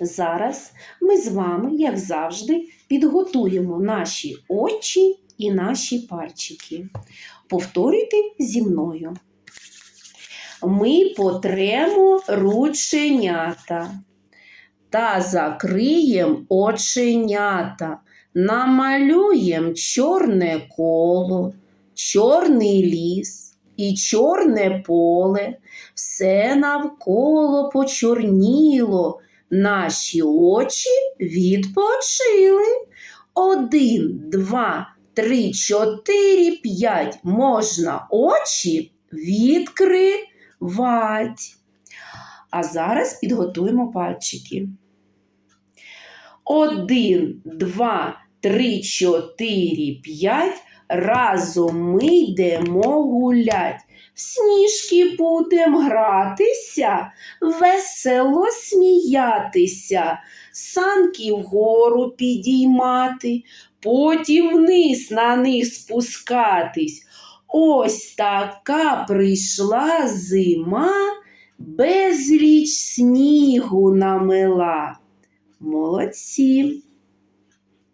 Зараз ми з вами, як завжди, підготуємо наші очі і наші пальчики. Повторюйте зі мною. Ми потремо рученята та закриєм оченята, намалюєм чорне коло, чорний ліс і чорне поле, все навколо почорніло, наші очі відпочили. Один, два, три, чотири, п'ять. Можна очі відкривать. А зараз підготуємо пальчики. Один, два, три, чотири, п'ять. Разом ми йдемо гулять. В сніжки будем гратися, весело сміятися, санки вгору підіймати, потім вниз на них спускатись. Ось така прийшла зима, безліч снігу намила. Молодці!